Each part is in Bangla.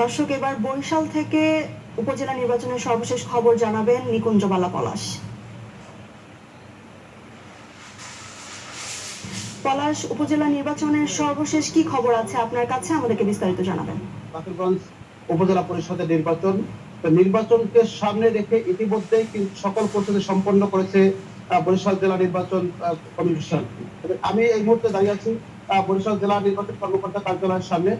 দর্শক, এবার বরিশাল থেকে উপজেলা নির্বাচনের সর্বশেষ খবর জানাবেন নিকুঞ্জবালা পলাশ। পলাশ, উপজেলা নির্বাচনের সর্বশেষ কি খবর আছে আপনার কাছে? আমাদেরকে বিস্তারিত জানাবেন। বাকেরগঞ্জ উপজেলা পরিষদের নির্বাচন। নির্বাচনকে সামনে রেখে ইতিমধ্যেই সকল প্রস্তুতি সম্পন্ন করেছে বরিশাল জেলা নির্বাচন কমিশন। আমি এই মুহূর্তে দাঁড়িয়ে আছি বরিশাল জেলা নির্বাচন কর্মকর্তা কার্যালয়ের সামনে।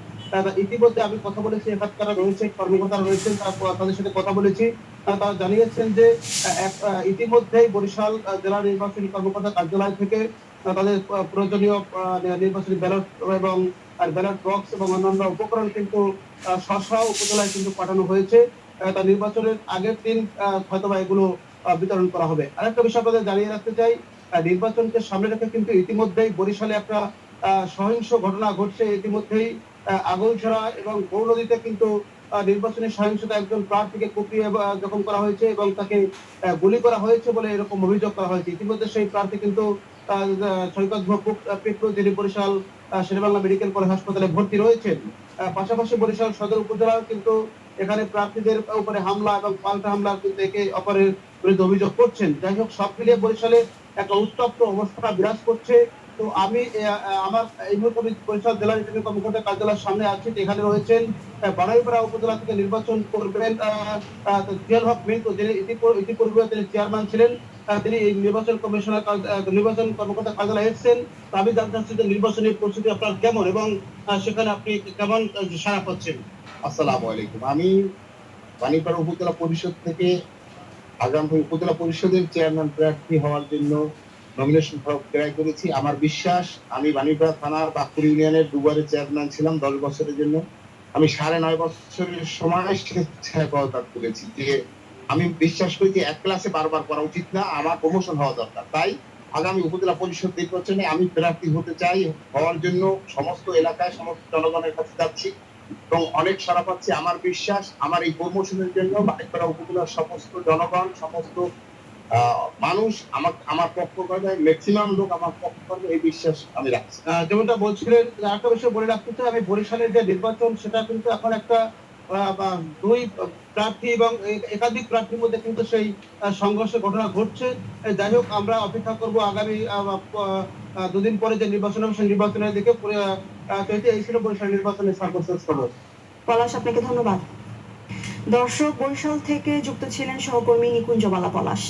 ইতিমধ্যে আমি কথা বলেছি এখানকার রয়েছে কর্মকর্তারা রয়েছেন, তারা তাদের সাথে কথা বলেছি। তারা জানিয়েছেন যে ইতিমধ্যেই বরিশাল জেলা নির্বাচনী কর্মকর্তা কার্যালয় থেকে তাদের প্রয়োজনীয় নির্বাচনী ব্যালট এবং ব্যালট বক্স এবং অন্যান্য উপকরণ কিন্তু স্ব-স্ব উপজেলায় কিন্তু পাঠানো হয়েছে। তা নির্বাচনের আগের দিন হয়তোবা এগুলো বিতরণ করা হবে। আরেকটা বিষয় আপনাদের জানিয়ে রাখতে চাই নির্বাচনকে সামনে রেখে কিন্তু ইতিমধ্যেই বরিশালে একটা সহিংস ঘটনা ঘটছে। ইতিমধ্যেই আহ, আগৈছড়া এবং গৌরনদীতে কিন্তু নির্বাচনী সহিংসতা একজন প্রার্থীকে কুপিয়ে জখম করা হয়েছে এবং তাকে গুলি করা হয়েছে বলে এরকম অভিযোগ করা হয়েছে। ইতিমধ্যে সেই প্রার্থী কিন্তু সৈকত ভকুক পিপলু যিনি বরিশাল শেরেবাংলা মেডিকেল কলেজ হাসপাতালে ভর্তি রয়েছেন। পাশাপাশি বরিশাল সদর উপজেলা কিন্তু এখানে প্রার্থীদের উপরে হামলা এবং পাল্টা হামলা কিন্তু একে অপরের বিরুদ্ধে অভিযোগ করছেন। যাই হোক, সব মিলিয়ে বরিশালে একটা উত্তপ্ত অবস্থা বিরাজ করছে। তো আমি আমার এই মুহূর্তে আমি বরিশাল জেলা রিটার্নিং কর্মকর্তা কার্যালয়ের সামনে আছি। এখানে রয়েছেন বাড়াইপাড়া উপজেলা থেকে নির্বাচন করবেন জিয়াল হক মিন্টু, যিনি ইতিপূর্বে তিনি চেয়ারম্যান ছিলেন। তিনি এই নির্বাচন কমিশনার নির্বাচন কর্মকর্তা কার্যালয়ে এসেছেন। তো আমি জানতে চাচ্ছি যে নির্বাচনী প্রস্তুতি আপনার কেমন এবং সেখানে আপনি কেমন সাড়া পাচ্ছেন? আসসালামু আলাইকুম। আমি বাণীপাড়া উপজেলা পরিষদ থেকে আগামী উপজেলা পরিষদের চেয়ারম্যান প্রার্থী হওয়ার জন্য নমিনেশন ফর্ম ক্রয় করেছি। আমার বিশ্বাস, আমি বাণীপাড়া থানার বাঁকুড় ইউনিয়নের দুবারের চেয়ারম্যান ছিলাম দশ বছরের জন্য। আমি সাড়ে নয় বছরের সময় স্বেচ্ছায় পদত্যাগ করেছি। যে আমি বিশ্বাস করি যে এক ক্লাসে বারবার করা উচিত না, আমার প্রমোশন হওয়া দরকার। তাই আগামী উপজেলা পরিষদ নির্বাচনে আমি প্রার্থী হতে চাই হওয়ার জন্য সমস্ত এলাকায়, সমস্ত জনগণের কাছে যাচ্ছি এবং অনেক সারা পাচ্ছি আমার বিশ্বাস, আমার এই প্রমোশনের জন্য বাড়িপাড়া উপজেলার সমস্ত জনগণ, সমস্ত মানুষ আমার আমার পক্ষ করবে ম্যাক্সিমাম লোক আমার পক্ষ করবে, এই বিশ্বাস আমি রাখছি। যেমনটা বলছিলেন যে একটা বিষয় বলে রাখতে চাই, আমি বরিশালের যে নির্বাচন, সেটা কিন্তু এখন একটা দুই প্রার্থী এবং একাধিক প্রার্থীর মধ্যে কিন্তু সেই সংঘর্ষের ঘটনা ঘটছে। যাই হোক, আমরা অপেক্ষা করব আগামী দুদিন পরে যে নির্বাচন হবে সেই নির্বাচনের দিকে। এই ছিল বরিশাল নির্বাচনের সর্বশেষ খবর। পলাশ, আপনাকে ধন্যবাদ। দর্শক, বরিশাল থেকে যুক্ত ছিলেন সহকর্মী নিকুঞ্জবালা পলাশ।